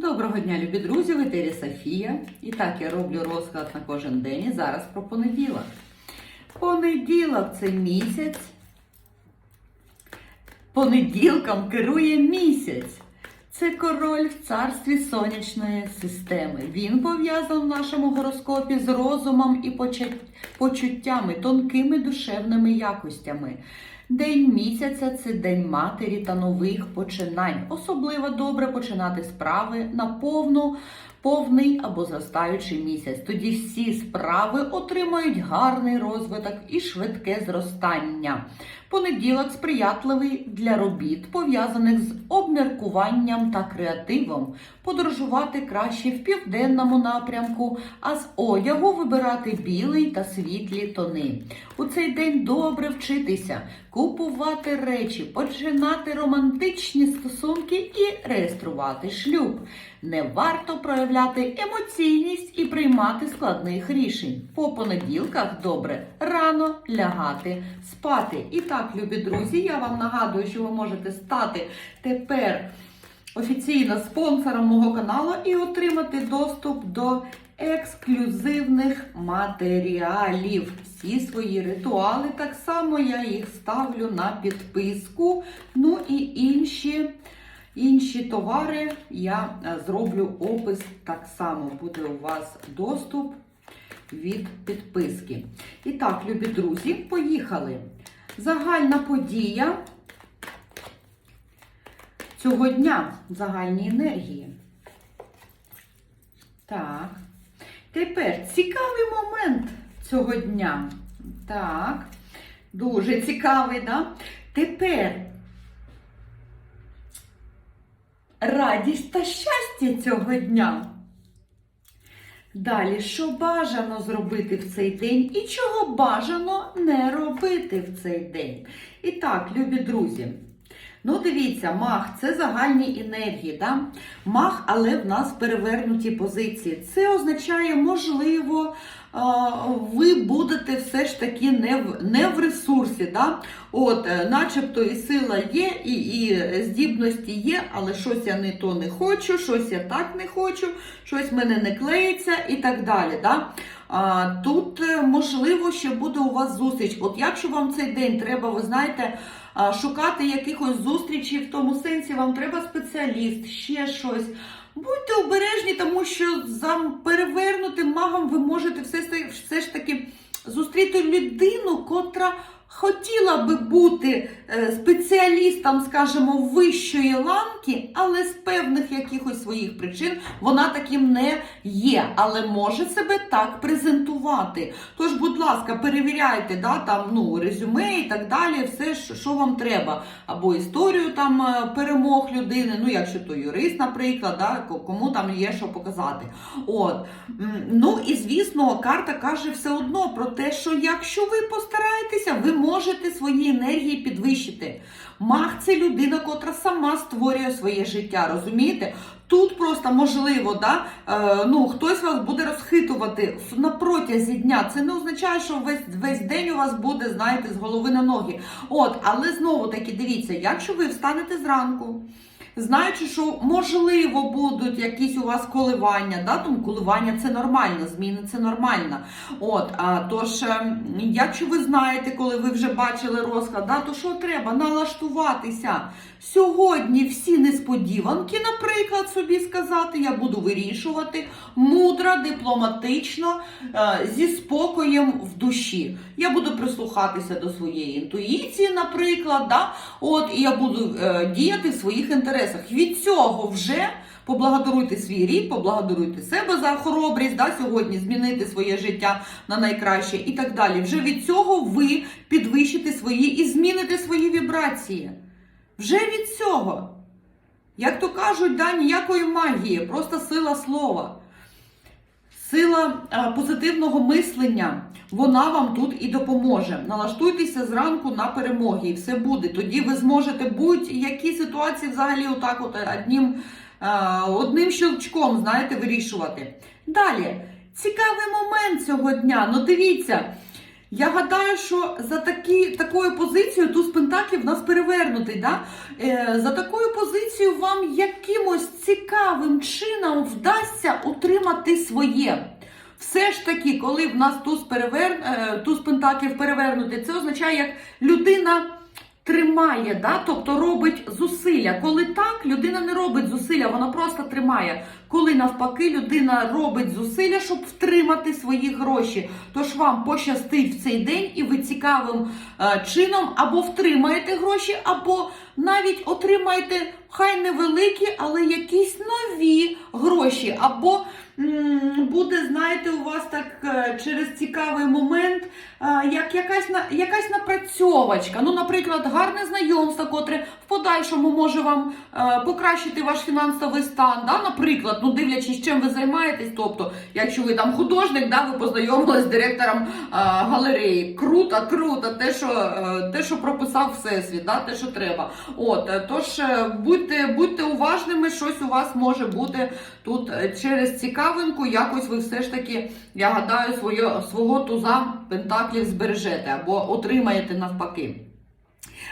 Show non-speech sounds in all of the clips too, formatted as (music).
Доброго дня, любі друзі! В етері Софія. І так я роблю розклад на кожен день. І зараз про понеділок. Понеділок це місяць. Понеділком керує місяць. Це король в царстві сонячної системи. Він пов'язаний в нашому гороскопі з розумом і почуттями, тонкими душевними якостями. День місяця це день матері та нових починань. Особливо добре починати справи на повну, повний або зростаючий місяць. Тоді всі справи отримають гарний розвиток і швидке зростання. Понеділок сприятливий для робіт, пов'язаних з обміркуванням та креативом. Подорожувати краще в південному напрямку, а з одягу вибирати білий та світлі тони. У цей день добре вчитися, купувати речі, починати романтичні стосунки і реєструвати шлюб. Не варто проявляти емоційність і приймати складних рішень. По понеділках добре рано лягати спати. І так, любі друзі, я вам нагадую, що ви можете стати тепер офіційно спонсором мого каналу і отримати доступ до ексклюзивних матеріалів. Всі свої ритуали, так само я їх ставлю на підписку. Ну і інші. Інші товари я е, зроблю опис так само. Буде у вас доступ від підписки. І так, любі друзі, поїхали. Загальна подія цього дня загальні енергії. Так. Тепер цікавий момент цього дня. Так. Дуже цікавий, да? Тепер радість та щастя цього дня. Далі, що бажано зробити в цей день і чого бажано не робити в цей день. І так, любі друзі. Ну, дивіться, мах це загальні енергії. Да? Мах, але в нас перевернуті позиції. Це означає, можливо, ви будете все ж таки не в, не в ресурсі. Да? От, е, начебто і сила є, і, і здібності є, але щось я не то не хочу, щось я так не хочу, щось мене не клеїться і так далі. Да? А, тут, е, можливо, ще буде у вас зустріч. От якщо вам цей день треба, ви знаєте, шукати якихось зустрічей, в тому сенсі вам треба спеціаліст, ще щось. Будьте обережні, тому що за перевернутим магом ви можете все, все ж таки зустріти людину, котра хотіла би бути е, спеціалістом, скажімо, вищої ланки, але з певних якихось своїх причин вона таким не є, але може себе так презентувати. Тож, будь ласка, перевіряйте да, там, ну, резюме і так далі, все, що- вам треба. Або історію там е, перемог людини, ну, якщо то юрист, наприклад, да, кому там є що показати. От. Ну і звісно, карта каже все одно про те, що якщо ви постараєтеся, ви можете свої енергії підвищити. Мах це людина, котра сама створює своє життя, розумієте? Тут просто можливо, да, е, ну, хтось вас буде розхитувати на протязі дня. Це не означає, що весь, весь день у вас буде, знаєте, з голови на ноги. От, але знову таки дивіться, якщо ви встанете зранку, знаючи, що можливо будуть якісь у вас коливання, да, тому коливання це нормально, зміни це нормально. От, а, тож, е, якщо ви знаєте, коли ви вже бачили розклад, да, то що треба? Налаштуватися. Сьогодні всі несподіванки, наприклад, собі сказати, я буду вирішувати мудро, дипломатично, е, зі спокоєм в душі. Я буду прислухатися до своєї інтуїції, наприклад, да? От, і я буду е, діяти в своїх інтересах. Від цього вже поблагодаруйте свій рік, поблагодаруйте себе за хоробрість, да, сьогодні змінити своє життя на найкраще і так далі. Вже від цього ви підвищите свої і зміните свої вібрації. Вже від цього. Як то кажуть, да, ніякої магії, просто сила слова. Сила е, позитивного мислення, вона вам тут і допоможе. Налаштуйтеся зранку на перемоги, і все буде. Тоді ви зможете будь-які ситуації взагалі отак от одним, е, одним щелчком, знаєте, вирішувати. Далі, цікавий момент цього дня. Ну дивіться, Я гадаю, що за такі, такою позицією туз Пентаклів в нас перевернутий. Да? Е, за такою позицією вам якимось цікавим чином вдасться утримати своє. Все ж таки, коли в нас туз, перевер... е, туз Пентаклів перевернутий, це означає, як людина тримає, да? тобто робить зусилля. Коли так, людина не робить зусилля, вона просто тримає. Коли навпаки людина робить зусилля, щоб втримати свої гроші. Тож вам пощастить в цей день, і ви цікавим е, чином або втримаєте гроші, або навіть отримаєте хай невеликі, але якісь нові гроші. Або буде, знаєте, у вас так е, через цікавий момент, е, як якась якась напрацьовочка. Ну, наприклад, гарне знайомство, котре в подальшому може вам е, покращити ваш фінансовий стан. Да? Наприклад, ну дивлячись, чим ви займаєтесь. Тобто, якщо ви там художник, да, ви познайомились з директором е, галереї. Круто, круто, те, що е, те, що прописав всесвіт, да? те, що треба. От е, тож е, будьте, будьте уважними, щось у вас може бути тут через цікавинку. Якось ви все ж таки, я гадаю, своє, свого туза пентаклів збережете або отримаєте навпаки.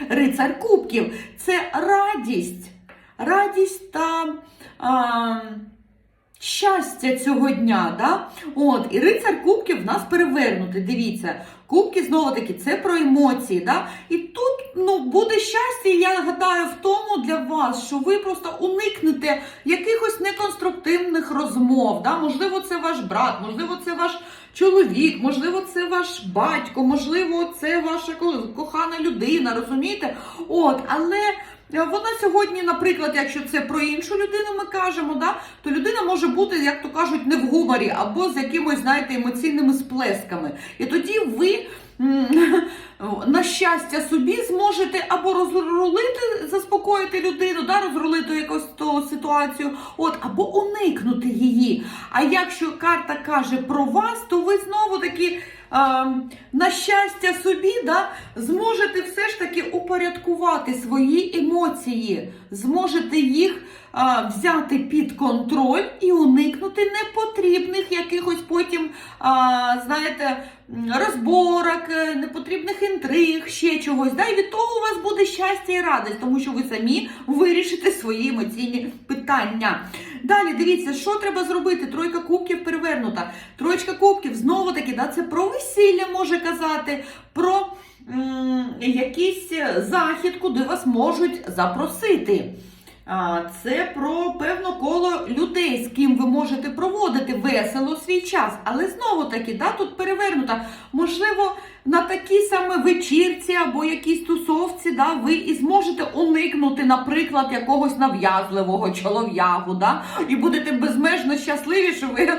Рицар Кубків це радість, радість та а, щастя цього дня. Да? От, І рицар Кубків в нас перевернутий. Дивіться, кубки знову таки це про емоції. Да? І тут ну, буде щастя, я гадаю, в тому для вас, що ви просто уникнете якихось неконструктивних розмов. Да? Можливо, це ваш брат, можливо, це ваш чоловік, можливо, це ваш батько, можливо, це ваша кохана людина, розумієте? От, але. Вона сьогодні, наприклад, якщо це про іншу людину ми кажемо, да, то людина може бути, як то кажуть, не в гуморі або з якимось, знаєте, емоційними сплесками. І тоді ви (laughs) на щастя собі зможете або розрулити, заспокоїти людину, да, розрулити якусь ту ситуацію, от, або уникнути її. А якщо карта каже про вас, то ви знову таки. На щастя собі, да, зможете все ж таки упорядкувати свої емоції, зможете їх а, взяти під контроль і уникнути непотрібних якихось потім, а, знаєте, розборок, е, непотрібних інтриг, ще чогось. Да? І від того у вас буде щастя і радість, тому що ви самі вирішите свої емоційні питання. Далі дивіться, що треба зробити. Тройка кубків перевернута. Троєчка кубків знову таки, да, це про весілля може казати, про якийсь захід, куди вас можуть запросити. Це про певно коло людей, з ким ви можете проводити весело свій час. Але знову таки, да, тут перевернута. Можливо, на такій саме вечірці або якійсь тусовці, да, ви і зможете уникнути, наприклад, якогось нав'язливого чолов'ягу, да, і будете безмежно щасливі, що ви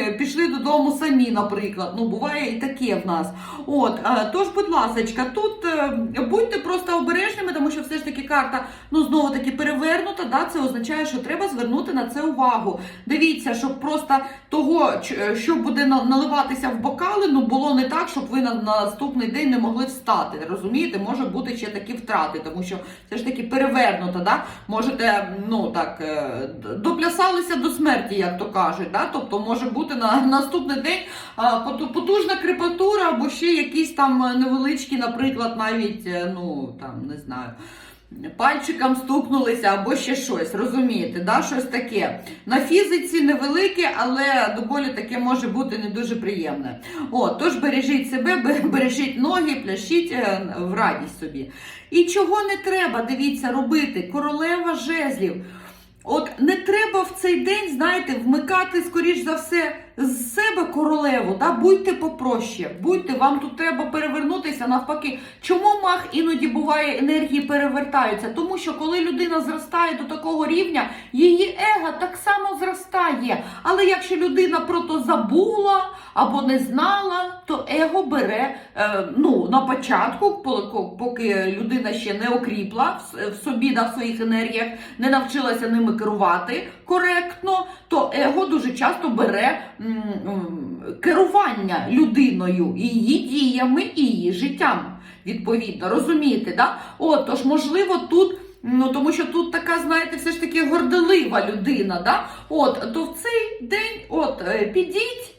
е, пішли додому самі, наприклад. Ну, буває і таке в нас. От, е, тож, будь ласка, тут е, будьте просто обережними, тому що все ж таки карта, ну, знову таки перевернута, да, це означає, що треба звернути на це увагу. Дивіться, щоб просто того, що буде наливатися в бокали, ну було не так, щоб ви на, на наступний день не могли встати. Розумієте, може бути ще такі втрати, тому що це ж таки перевернуто, да? можете, ну так, е, доплясалися до смерті, як то кажуть. Да? Тобто може бути на (laughs) наступний день потужна крепатура або ще якісь там е, невеличкі, наприклад, навіть, е, ну там не знаю. Пальчиком стукнулися або ще щось, розумієте, да? щось таке. На фізиці невелике, але доволі таке може бути не дуже приємне. О, тож бережіть себе, бережіть ноги, пляшіть е, в радість собі. І чого не треба, дивіться, робити? Королева жезлів. От не треба в цей день, знаєте, вмикати, скоріш за все, з себе королеву. Да? Будьте попроще, будьте, вам тут треба перевернутися навпаки. Чому мах іноді буває енергії перевертаються? Тому що коли людина зростає до такого рівня, її его так само зростає. Але якщо людина про то забула або не знала, то его бере е, ну, на початку, по- поки людина ще не окріпла в собі на своїх енергіях, не навчилася ними керувати коректно, то его дуже часто бере керування людиною, її діями і її життям. Відповідно, розумієте, да? От, тож, можливо, тут. Ну, тому що тут така, знаєте, все ж таки горделива людина, да? От, то в цей день от, е, підіть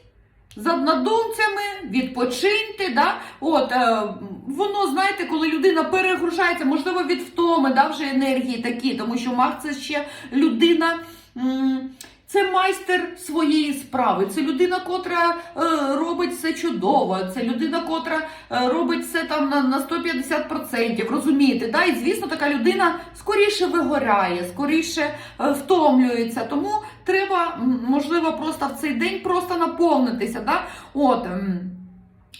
з однодумцями, відпочиньте. Да? От, е, воно, знаєте, коли людина перегружається, можливо, від втоми, да, вже енергії такі, тому що маг це ще людина. Це майстер своєї справи. Це людина, котра е, робить все чудово. Це людина, котра е, робить все там на, на 150%. Розумієте? Да? І звісно, така людина скоріше вигоряє, скоріше е, втомлюється. Тому треба, можливо, просто в цей день просто наповнитися. Да? От.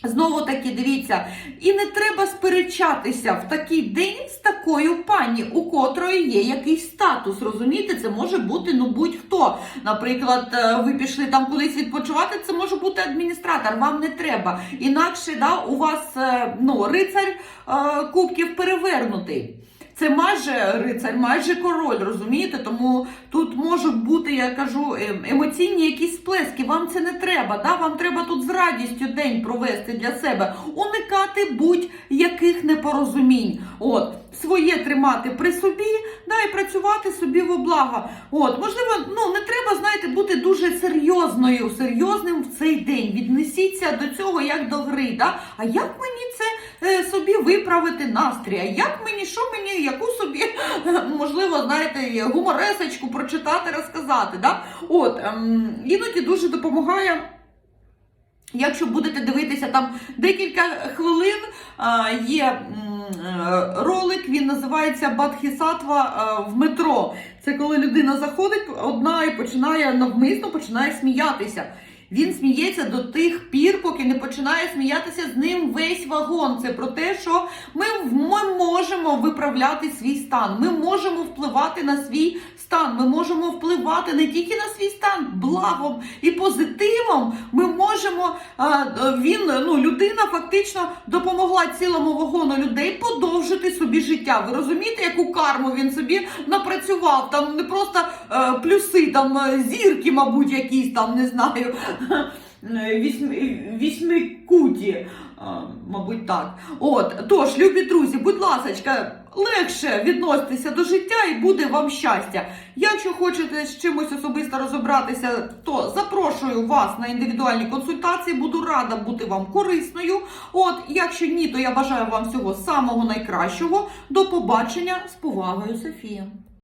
Знову таки, дивіться, і не треба сперечатися в такий день з такою пані, у котрої є якийсь статус. Розумієте, це може бути ну будь-хто. Наприклад, е, ви пішли там кудись відпочивати, це може бути адміністратор, вам не треба. Інакше да, у вас е, ну, рицар е, кубків перевернутий. Це майже рицар, майже король, розумієте? Тому тут можуть бути, я кажу, ем, емоційні якісь сплески. Вам це не треба. Да? Вам треба тут з радістю день провести для себе, уникати будь-яких непорозумінь. От, своє тримати при собі, да, і працювати собі во благо. От, можливо, ну не треба, знаєте, бути дуже серйозною, серйозним в цей день. Віднесіться до цього як до гри. Да? А як мені це е, собі виправити настрій? А як мені, що мені, яку собі, е, (laughs) можливо, знаєте, гуморесочку прочитати, розказати. Да? От, ем, іноді дуже допомагає. Якщо будете дивитися там декілька хвилин, є е, ролик, він називається Бадхісатва е, в метро. Це коли людина заходить одна і починає навмисно починає сміятися. Він сміється до тих пір, поки не починає сміятися з ним весь вагон. Це про те, що ми, ми можемо виправляти свій стан, ми можемо впливати на свій стан, ми можемо впливати не тільки на свій стан, благом і позитивом. Ми можемо а, він, ну, людина фактично допомогла цілому вагону людей подовжити собі життя. Ви розумієте, яку карму він собі напрацював? Там не просто е, плюси, там е, зірки, мабуть, якісь там не знаю. (laughs) Вісьми, вісьмикуті, мабуть, так. От, тож, любі друзі, будь ласка, легше відноситися до життя і буде вам щастя. Якщо хочете з чимось особисто розібратися, то запрошую вас на індивідуальні консультації. Буду рада бути вам корисною. От, якщо ні, то я бажаю вам всього самого найкращого. До побачення з повагою, Софія.